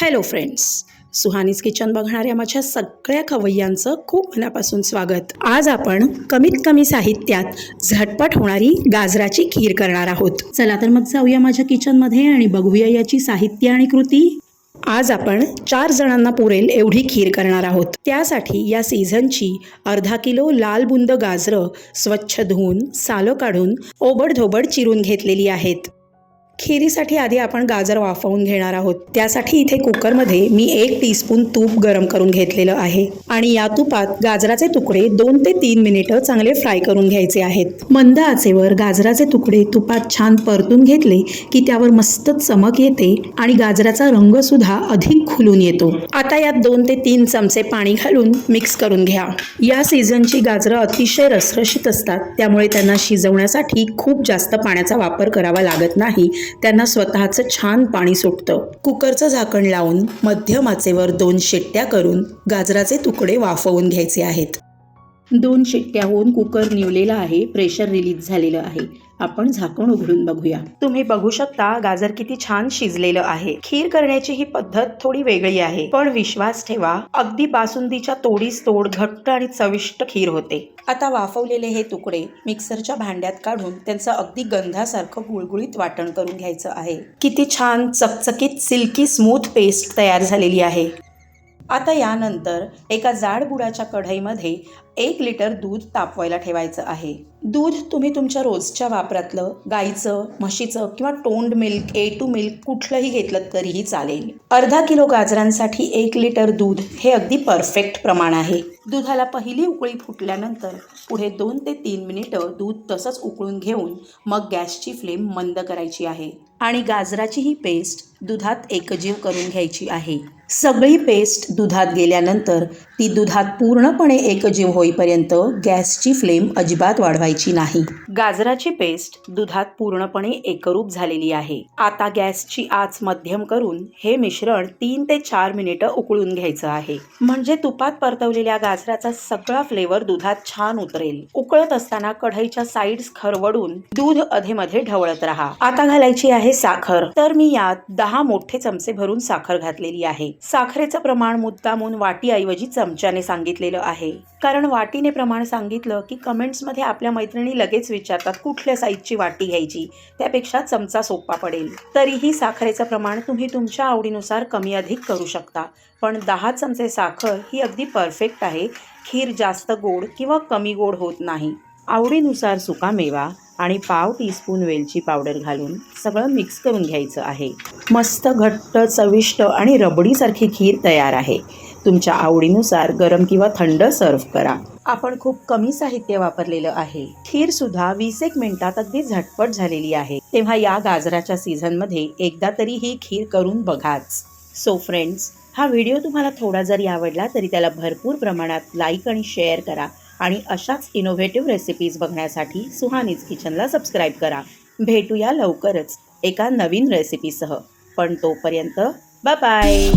Hello friends Suhani's kitchen बघणाऱ्या माझ्या सगळ्या खवय्यांचं खूप मनापासून स्वागत. आज आपण कमीत कमी साहित्यात झटपट होणारी गाजराची खीर करणार आहोत. चला तर मग जाऊया माझ्या किचनमध्ये आणि बघूया याची साहित्य आणि कृती. आज आपण चार जणांना पुरेल एवढी खीर करणार आहोत. त्यासाठी या सीझनची अर्धा किलो लाल बुंद गाजरं स्वच्छ धुवून सालं काढून ओबडधोबड चिरून घेतलेली आहेत. खिरीसाठी आधी आपण गाजर वाफवून घेणार आहोत. त्यासाठी इथे कुकरमध्ये मी एक टीस्पून तूप गरम करून घेतलेलं आहे. आणि या तुपात गाजराचे तुकडे दोन ते तीन मिनिटं चांगले फ्राय करून घ्यायचे आहेत. मंद आचेवर गाजराचे तुकडे तुपात छान परतून घेतले की त्यावर मस्त चमक येते आणि गाजराचा रंग सुद्धा अधिक खुलून येतो. आता यात दोन ते तीन चमचे पाणी घालून मिक्स करून घ्या. या सीझनची गाजरं अतिशय रसरशीत असतात. त्यामुळे त्यांना शिजवण्यासाठी खूप जास्त पाण्याचा वापर करावा लागत नाही. त्यांना स्वतःचं छान पाणी सुटतं. कुकरचं झाकण लावून मध्यम आचेवर दोन शिट्ट्या करून गाजराचे तुकडे वाफवून घ्यायचे आहेत. दोन शिट्ट्या होऊन कुकर निवलेला आहे. प्रेशर रिलीज झालेलं आहे. आपण झाकण उघडून बघूया. तुम्ही बघू शकता गाजर किती छान शिजलेलं आहे. खीर करण्याची ही पद्धत थोडी वेगळी आहे. पण विश्वास ठेवा अगदी बासुंदीच्या तोडीस तोड घट्ट आणि चविष्ट खीर होते. आता वाफवलेले हे तुकडे मिक्सरच्या भांड्यात काढून त्यांचं अगदी गंधासारखं गुळगुळीत वाटण करून घ्यायचं आहे. किती छान चकचकीत सिल्की स्मूथ पेस्ट तयार झालेली आहे. आता यानंतर एका जाड बुडाच्या कढईमध्ये एक लिटर दूध तापवायला ठेवायचं आहे. दूध तुम्ही तुमच्या रोजच्या वापरातलं गाईचं म्हशीचं किंवा toned milk A two milk कुठलंही घेतलं तरीही चालेल. अर्धा किलो गाजरांसाठी एक लिटर दूध हे अगदी परफेक्ट प्रमाण आहे. दुधाला पहिली उकळी फुटल्यानंतर पुढे दोन ते तीन मिनिटं दूध तसंच उकळून घेऊन मग गॅसची फ्लेम मंद करायची आहे. आणि गाजराची ही पेस्ट दुधात एकजीव करून घ्यायची आहे. सगळी पेस्ट दुधात गेल्यानंतर ती दुधात पूर्णपणे एकजीव होईपर्यंत गॅसची फ्लेम अजिबात वाढवायची नाही. गाजराची पेस्ट दुधात पूर्णपणे एकरूप झालेली आहे. आता गॅसची आच मध्यम करून हे मिश्रण तीन ते चार मिनिटं उकळून घ्यायचं आहे. म्हणजे तुपात परतवलेल्या गाजराचा सगळा फ्लेवर दुधात छान उतरेल. उकळत असताना कढईच्या साईड्स खरवडून दूध अधेमध्ये ढवळत राहा. आता घालायची आहे साखर. तर मी यात दहा मोठे चमचे भरून साखर घातलेली आहे. साखरेचं प्रमाण मुद्दामून वाटीऐवजी चमच्याने सांगितलेलं आहे. कारण वाटीने प्रमाण सांगितलं की कमेंट्समध्ये आपल्या मैत्रिणी लगेच विचारतात कुठल्या साईजची वाटी घ्यायची? त्यापेक्षा चमचा सोपा पडेल. तरीही साखरेचं प्रमाण तुम्ही तुमच्या आवडीनुसार कमी अधिक करू शकता. पण दहा चमचे साखर ही अगदी परफेक्ट आहे. खीर जास्त गोड किंवा कमी गोड होत नाही. आवडीनुसार सुकामेवा आणि पाव टीस्पून वेलची पावडर घालून सगळं मिक्स करून घ्यायचं आहे. मस्त घट्ट चविष्ट आणि रबडीसारखी खीर तयार आहे. तुमच्या आवडीनुसार गरम किंवा थंड सर्व करा. आपण खूप कमी साहित्य वापरलेलं आहे. खीर सुद्धा वीस एक मिनिटात अगदी झटपट झालेली आहे. तेव्हा या गाजराच्या सीझनमध्ये एकदा तरी ही खीर करून बघाच. सो फ्रेंड्स हा व्हिडिओ तुम्हाला थोडा जरी आवडला तरी त्याला भरपूर प्रमाणात लाईक आणि शेअर करा. आणि अशाच इनोव्हेटिव्ह रेसिपीज बघण्यासाठी सुहानीज किचनला सबस्क्राईब करा. भेटूया लवकरच एका नवीन रेसिपीसह पण तोपर्यंत बाय